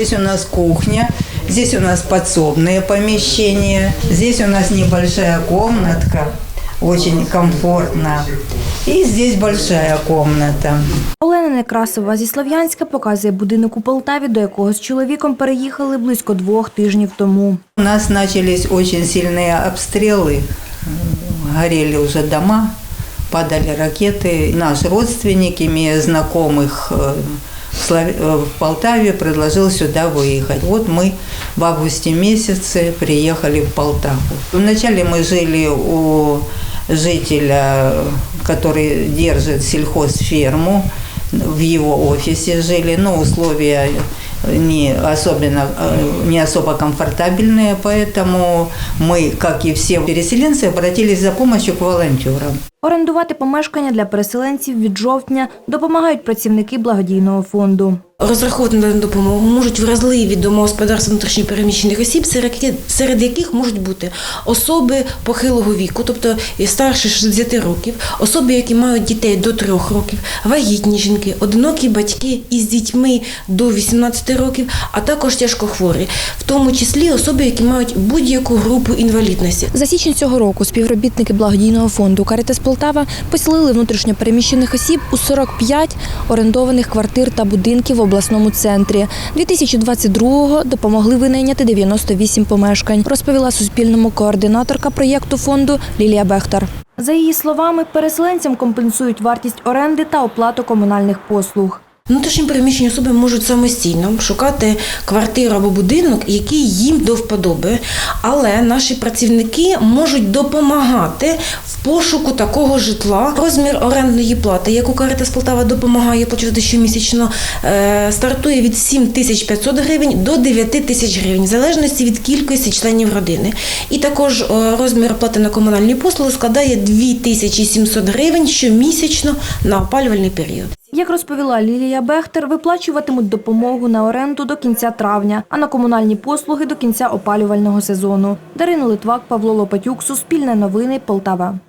Здесь у нас кухня, здесь у нас подсобные помещения, здесь у нас небольшая комнатка, очень комфортно. И здесь большая комната. Олена Некрасова зі Слов'янська показує будинок у Полтаві, до якого з чоловіком переїхали близько двох тижнів тому. У нас начались очень сильные обстрелы, горели уже дома, падали ракеты. Наш родственник, имея знакомых э, э, в Полтаве, предложил сюда выехать. Вот мы в августе месяце приехали в Полтаву. Вначале мы жили у жителя, который держит сельхозферму, в его офисе жили, но условия не особенно э, не особо комфортабельные, поэтому мы, как и все переселенцы, обратились за помощью к волонтерам. Орендувати помешкання для переселенців від жовтня допомагають працівники благодійного фонду. Розраховувати на допомогу можуть вразливі домогосподарства внутрішньопереміщених осіб, серед, яких можуть бути особи похилого віку, тобто старше 60 років, особи, які мають дітей до 3 років, вагітні жінки, одинокі батьки із дітьми до 18 років, а також тяжкохворі, в тому числі особи, які мають будь-яку групу інвалідності. За січень цього року співробітники благодійного фонду Карітас Полтава поселили внутрішньопереміщених осіб у 45 орендованих квартир та будинків в обласному центрі. 2022-го допомогли винайняти 98 помешкань, розповіла Суспільному координаторка проєкту фонду Лілія Бехтар. За її словами, переселенцям компенсують вартість оренди та оплату комунальних послуг. Внутрішньо переміщені особи можуть самостійно шукати квартиру або будинок, який їм до вподоби, але наші працівники можуть допомагати в пошуку такого житла. Розмір орендної плати, яку Каритас Полтава допомагає платити щомісячно, е, стартує від 7500 гривень до 9 тисяч гривень, в залежності від кількості членів родини. І також е, розмір оплати на комунальні послуги складає 2700 гривень щомісячно на опалювальний період. Як розповіла Лілія Бехтер, виплачуватимуть допомогу на оренду до кінця травня, а на комунальні послуги до кінця опалювального сезону. Дарина Литвак, Павло Лопатюк, Суспільне новини, Полтава.